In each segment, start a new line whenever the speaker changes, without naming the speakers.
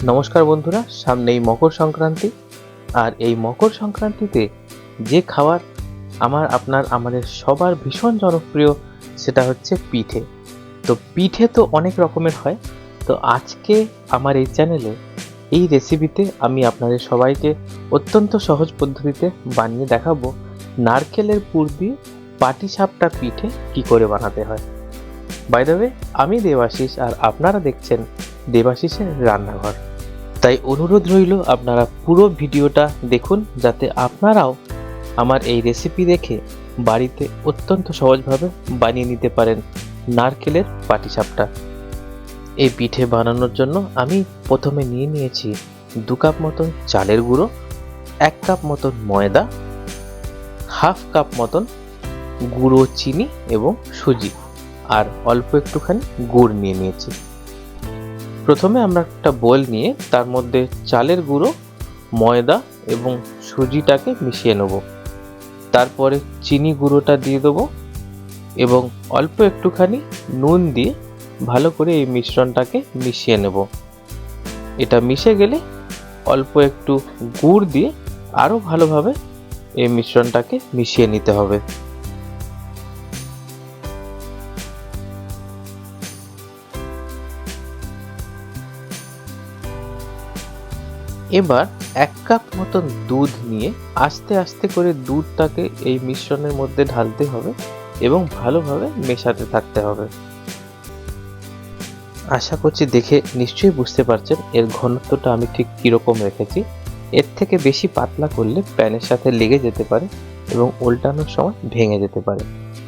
নমস্কার বন্ধুরা, সামনেই মকর সংক্রান্তি। আর এই মকর সংক্রান্তিতে যে খাবার আমার, আপনার, আমাদের সবার ভীষণ জনপ্রিয়, সেটা হচ্ছে পিঠে। তো পিঠে তো অনেক রকমের হয়। তো আজকে আমার এই চ্যানেলে, এই রেসিপিতে আমি আপনাদের সবাইকে অত্যন্ত সহজ পদ্ধতিতে বানিয়ে দেখাবো নারকেলের পুর দিয়ে পাটিসাপটা পিঠে কি করে বানাতে হয়। বাই দ্য ওয়ে আমি দেবাশিস আর আপনারা দেখছেন দেবাশিসের রান্নাঘর। তাই অনুরোধ রইল আপনারা পুরো ভিডিওটা দেখুন যাতে আপনারাও আমার এই রেসিপি দেখে বাড়িতে অত্যন্ত সহজভাবে বানিয়ে নিতে পারেন নারকেলের পাটিসাপটা। এই পিঠে বানানোর জন্য আমি প্রথমে নিয়ে নিয়েছি দু কাপ মতন চালের গুঁড়ো, এক কাপ মতন ময়দা, হাফ কাপ মতন গুঁড়ো চিনি এবং সুজি, আর অল্প একটুখানি গুড় নিয়ে নিয়েছি। প্রথমে আমরা একটা বোল নিয়ে তার মধ্যে চালের গুঁড়ো, ময়দা এবং সুজিটাকে মিশিয়ে নেব। তারপরে চিনি গুঁড়োটা দিয়ে দেবো এবং অল্প একটুখানি নুন দিয়ে ভালো করে এই মিশ্রণটাকে মিশিয়ে নেব। এটা মিশে গেলে অল্প একটু গুড় দিয়ে আরও ভালোভাবে এই মিশ্রণটাকে মিশিয়ে নিতে হবে। এবার এক কাপ মতন দুধ নিয়ে আস্তে আস্তে করে দুধটাকে এই মিশ্রণের মধ্যে ঢালতে হবে এবং ভালোভাবে মেশাতে থাকতে হবে। আশা করছি দেখে নিশ্চয়ই বুঝতে পারছেন এর ঘনত্বটা আমি ঠিক কীরকম রেখেছি। এর থেকে বেশি পাতলা করলে প্যানের সাথে লেগে যেতে পারে এবং উল্টানোর সময় ভেঙে যেতে পারে।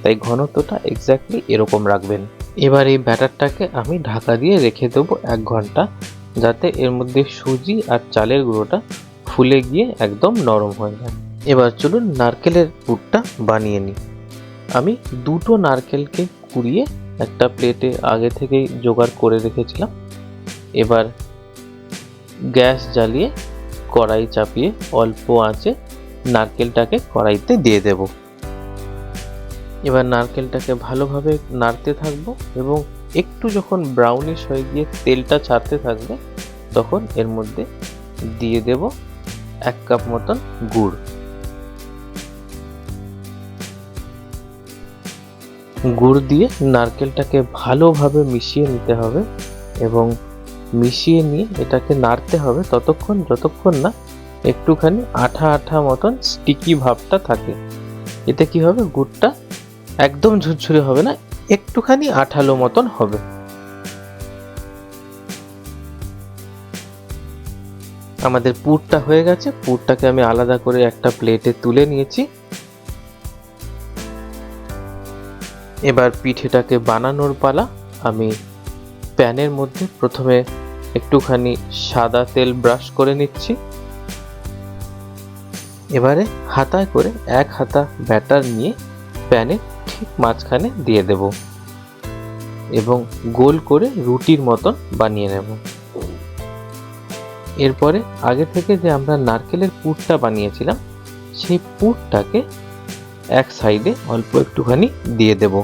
তাই ঘনত্বটা এক্স্যাক্টলি এরকম রাখবেন। এবার এই ব্যাটারটাকে আমি ঢাকা দিয়ে রেখে দেবো এক ঘণ্টা যাতে এর মধ্যে সুজি আর চালের গুঁড়োটা ফুলে গিয়ে একদম নরম হয়ে যায়। এবার চলুন নারকেলের পুরটা বানিয়ে নিই। আমি দুটো নারকেলকে কুড়িয়ে একটা প্লেটে আগে থেকেই জোগাড় করে রেখেছিলাম। এবার গ্যাস জ্বালিয়ে কড়াই চাপিয়ে অল্প আঁচে নারকেলটাকে কড়াইতে দিয়ে দেব। এবার নারকেলটাকে ভালোভাবে নাড়তে থাকব এবং একটু যখন ব্রাউনিশ হয়ে গিয়ে তেলটা ছাড়তে থাকবে, তখন এর মধ্যে দিয়ে দেব এক কাপ মতন গুড়। গুড় দিয়ে নারকেলটাকে ভালোভাবে মিশিয়ে নিতে হবে এবং মিশিয়ে নিয়ে এটাকে নাড়তে হবে ততক্ষণ, যতক্ষণ না একটুখানি আঠা আঠা মতন স্টিকি ভাবটা থাকে। এতে কি হবে? গুড়টা একদম ঝুরঝুরে হবে না একটুখানি আঠালো মতন হবে। আমাদের পুরটা হয়ে গেছে, পুরটাকে আমি আলাদা করে একটা প্লেটে তুলে নিয়েছি। এবার পিঠেটাকে বানানোর পালা, আমি প্যানের মধ্যে প্রথমে একটুখানি সাদা তেল ব্রাশ করে নিচ্ছি। এবারে হাতায় করে এক হাতা ব্যাটার নিয়ে প্যানে ঠিক মাঝখানে দিয়ে দেব এবং গোল করে রুটির মতন বানিয়ে নেব। এরপরে আগে থেকে যে আমরা নারকেলের পুরটা বানিয়েছিলাম, সেই পুরটাকে এক সাইডে অল্প একটুখানি দিয়ে দেব।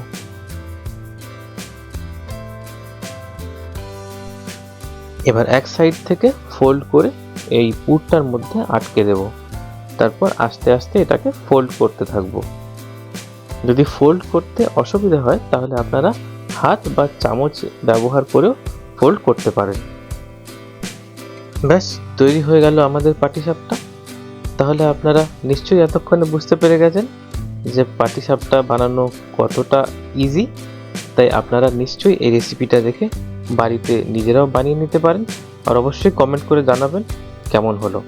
এবার এক সাইড থেকে ফোল্ড করে এই পুরটার মধ্যে আটকে দেব। তারপর আস্তে আস্তে এটাকে ফোল্ড করতে থাকব। যদি ফোল্ড করতে অসুবিধা হয়, তাহলে আপনারা হাত বা চামচ ব্যবহার করেও ফোল্ড করতে পারেন। ব্যাস, তৈরি হয়ে গেল আমাদের পাটিসাপটা। তাহলে আপনারা নিশ্চয়ই এতক্ষণে বুঝতে পেরে গেছেন যে পাটিসাপটা বানানো কতটা ইজি তাই আপনারা নিশ্চয়ই এই রেসিপিটা দেখে বাড়িতে নিজেরাও বানিয়ে নিতে পারেন। আর অবশ্যই কমেন্ট করে জানাবেন কেমন হলো।